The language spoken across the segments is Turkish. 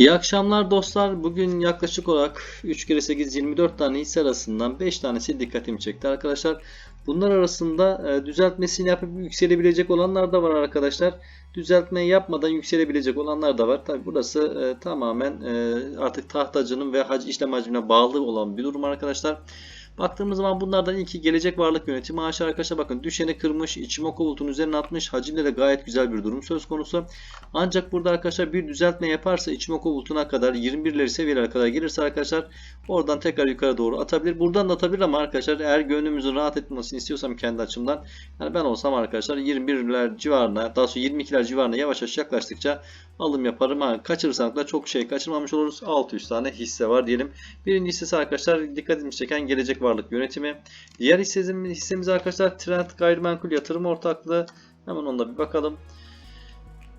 İyi akşamlar dostlar. Bugün yaklaşık olarak 3 kere 8 24 tane hisse arasından 5 tanesi dikkatimi çekti arkadaşlar. Bunlar arasında e, düzeltmesini yapıp yükselebilecek olanlar da var arkadaşlar. Düzeltmeyi yapmadan yükselebilecek olanlar da var. Tabi burası e, tamamen e, artık tahtacının ve hac işlem hacmine bağlı olan bir durum arkadaşlar. Baktığımız zaman bunlardan ilki gelecek varlık yönetimi ağaçı arkadaşlar bakın düşeni kırmış, Ichimoku bulutun üzerine atmış. Hacimde de gayet güzel bir durum söz konusu. Ancak burada arkadaşlar bir düzeltme yaparsa Ichimoku bulutuna kadar 21'leri seviyelere kadar gelirse arkadaşlar oradan tekrar yukarı doğru atabilir. Buradan da atabilir ama arkadaşlar eğer gönlümüzün rahat etmesini istiyorsam kendi açımdan yani ben olsam arkadaşlar 21'ler civarına daha sonra 22'ler civarına yavaş yavaş yaklaştıkça alım yaparım. Ha, kaçırırsak da çok şey kaçırmamış oluruz. 600 tane hisse var diyelim. Birinci hissesi arkadaşlar dikkatimi çeken gelecek varlık yönetimi. Diğer hissemiz, hissemiz arkadaşlar Trend Gayrimenkul Yatırım Ortaklığı. Hemen onda bir bakalım.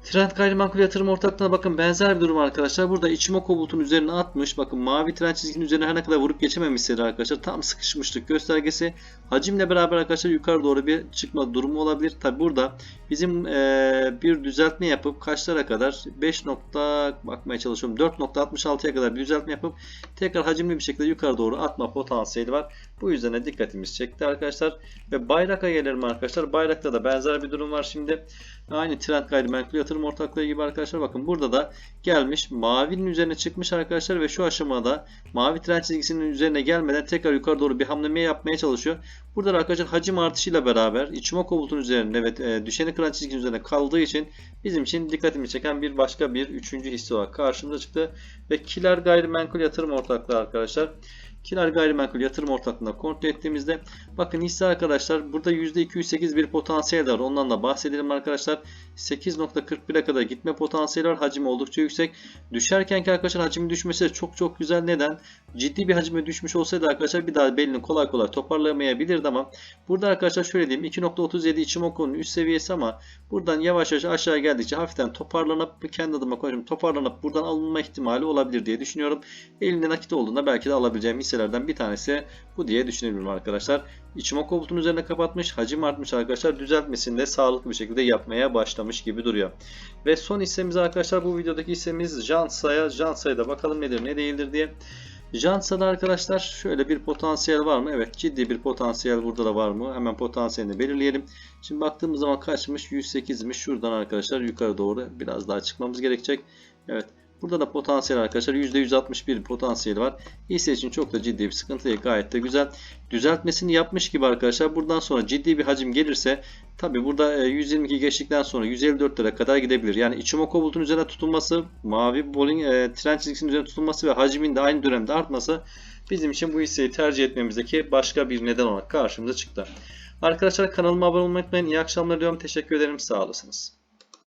Trend Gayrimenkul Yatırım Ortaklığı'na bakın benzer bir durum arkadaşlar. Burada Ichimoku bulutun üzerine atmış. Bakın mavi trend çizginin üzerine her ne kadar vurup geçememişleri arkadaşlar. Tam sıkışmışlık göstergesi. Hacimle beraber arkadaşlar yukarı doğru bir çıkma durumu olabilir. Tabi burada bizim ee, bir düzeltme yapıp kaçlara kadar 5 nokta bakmaya çalışıyorum. 4.66'ya kadar bir düzeltme yapıp tekrar hacimli bir şekilde yukarı doğru atma potansiyeli var. Bu yüzden de dikkatimizi çekti arkadaşlar. Ve Bayrak'a gelelim arkadaşlar. Bayrak'ta da benzer bir durum var şimdi. Aynı Trend Gayrimenkul Yatırım Ortaklığı gibi arkadaşlar bakın burada da gelmiş mavinin üzerine çıkmış arkadaşlar ve şu aşamada mavi trend çizgisinin üzerine gelmeden tekrar yukarı doğru bir hamleme yapmaya çalışıyor. Burada da arkadaşlar hacim artışıyla beraber Ichimoku bulutun üzerinde ve e, düşeni kıran çizginin üzerine kaldığı için bizim için dikkatimi çeken bir başka bir üçüncü hisse olarak karşımıza çıktı. Ve Kiler Gayrimenkul Yatırım Ortaklığı arkadaşlar. Kiler Gayrimenkul Yatırım Ortaklığı'na kontrol ettiğimizde bakın hisse arkadaşlar burada %208 bir potansiyel var. Ondan da bahsedelim arkadaşlar. 8.41'e kadar gitme potansiyeli var. Hacim oldukça yüksek. Düşerken ki arkadaşlar hacmin düşmesi çok çok güzel. Neden? Ciddi bir hacime düşmüş olsaydı arkadaşlar bir daha belini kolay kolay toparlayamayabilirdi ama burada arkadaşlar şöyle diyeyim 2.37 Ichimoku'nun üst seviyesi ama buradan yavaş yavaş aşağı geldikçe hafiften toparlanıp kendi adıma konuşayım toparlanıp buradan alınma ihtimali olabilir diye düşünüyorum. Elinde nakit olduğunda belki de alabileceğim hisselerden bir tanesi bu diye düşünebilirim arkadaşlar. Ichimoku bulutun üzerine kapatmış. Hacim artmış arkadaşlar. Düzeltmesini de sağlıklı bir şekilde yapmaya başlamış gibi duruyor. Ve son hissemiz arkadaşlar bu videodaki hissemiz Jansa'ya. Jansa'ya da bakalım nedir ne değildir diye. Jansa'da arkadaşlar şöyle bir potansiyel var mı? Evet ciddi bir potansiyel burada da var mı? Hemen potansiyelini belirleyelim. Şimdi baktığımız zaman kaçmış? 108'miş. Şuradan arkadaşlar yukarı doğru biraz daha çıkmamız gerekecek. Evet. Burada da potansiyel arkadaşlar %161 potansiyeli var. Hisse için çok da ciddi bir sıkıntı değil. Gayet de güzel. Düzeltmesini yapmış gibi arkadaşlar. Buradan sonra ciddi bir hacim gelirse tabi burada 122 geçtikten sonra 154 lira kadar gidebilir. Yani Ichimoku bulutun üzerine tutulması, mavi bowling e, trend çizgisinin üzerine tutulması ve hacmin de aynı dönemde artması bizim için bu hisseyi tercih etmemizdeki başka bir neden olarak karşımıza çıktı. Arkadaşlar kanalıma abone olmayı unutmayın. İyi akşamlar diliyorum. Teşekkür ederim. Sağ olasınız.